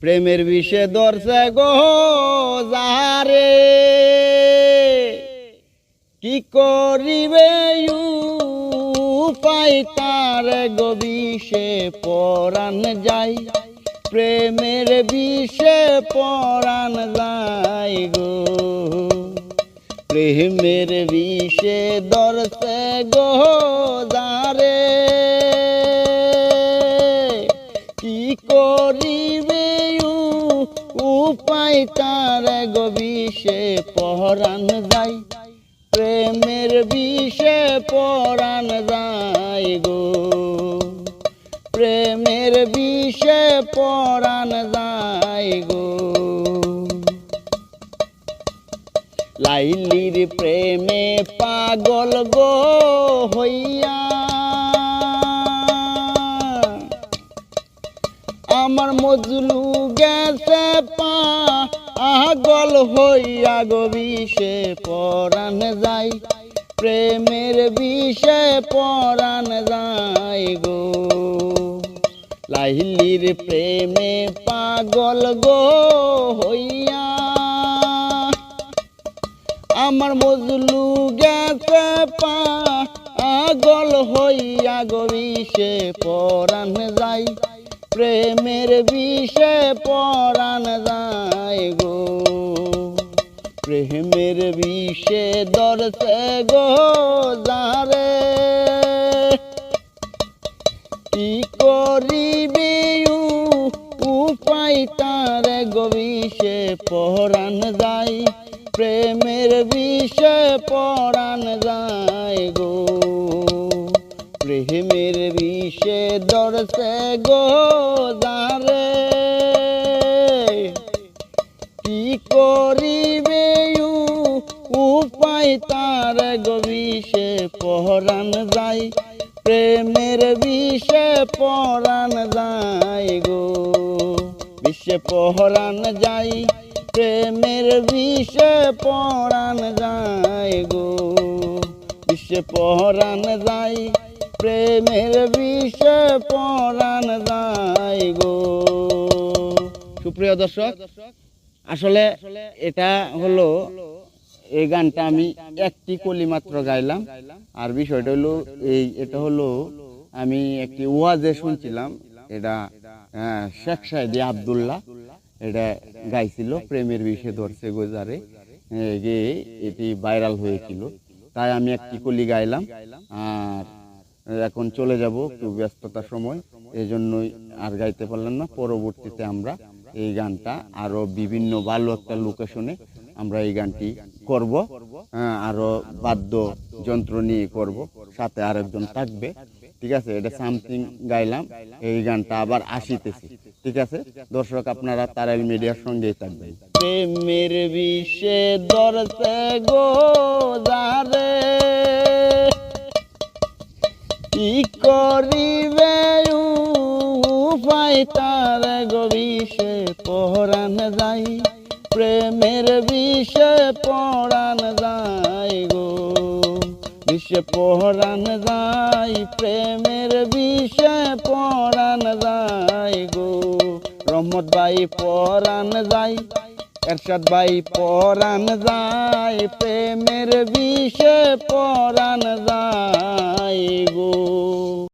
প্রেমের বিষে দর্শে গো যারে কি করিবে উপায় তার গো বিষে পরাণ যাই। প্রেমের বিষে পরাণ যাই গো। প্রেমের বিষে দর্শে গো যারে করিবে উপায় তার গো বিষে পরাণ যাই। প্রেমের বিষে পরাণ যাই গো। প্রেমের বিষে পরাণ যাই গো। লাইলির প্রেমে পাগল গো হইয়া আমার মজলু গেছে পা আগল হইয়া গো বিষে পরাণ যাই। প্রেমের বিষে পরাণ যাই গো। লাহিলির প্রেমে পাগল গো হইয়া। আমার মজলু গেছে পা আগল হইয়া গো বিষে পরাণ যাই। প্রেমের বিষে পরাণ যায় গো। প্রেমের বিষে দর্শে গো যারে। কি করিবে উপায় তার গো বিষে পরাণ যায়। প্রেমের বিষে পরাণ যায় গো। প্রেমের বিষে দর্শে গো দারে কি করিবে উপায় তার গো বিষে পরাণ যায় প্রেমের বিষে পরাণ যায় গো। বিশ্বে পহরান যাই, প্রেমের বিষে পরাণ যায় গো। বিশ্বে পহরান যাই প্রেমের বিষে পরাণ যায় গো। সুপ্রিয় দর্শক আসলে এটা হলো এই গানটা আমি একটি কলি মাত্র গাইলাম। আর বিষয়টা হলো এই এটা হলো আমি একটি ওয়াজে শুনছিলাম। এটা আহ, শেখ সাহেদি আবদুল্লাহ এটা গাইছিল প্রেমের বিষয়ে ধরছে গোজারে। এটি ভাইরাল হয়েছিল। তাই আমি একটি কলি গাইলাম। আর এখন চলে যাব একটু ব্যস্ততার সময়। এই জন্যই আর গাইতে পারলাম না। পরবর্তীতে আমরা এই গানটা আরও বিভিন্ন ভালো একটা লোকেশনে আমরা এই গানটি করব। হ্যাঁ, আরও বাদ্য যন্ত্র নিয়ে করব। সাথে আরেকজন থাকবে। ঠিক আছে এটা সামথিং গাইলাম। এই গানটা আবার আসিতেছি। ঠিক আছে দর্শক আপনারা তারাইল মিডিয়ার সঙ্গেই থাকবেন। প্রেমের বিষে গো কি করিবে উপায় তার গো বিষে পহরান যাই, প্রেমের বিষে পরাণ যাই গো। বিষে পহরান যাই, প্রেমের বিষে পরাণ যাই গো। রহমত বাই পরাণ যাই এরশাদ ভাই পরাণ যায় প্রেমের বিষে পরাণ যায় গো।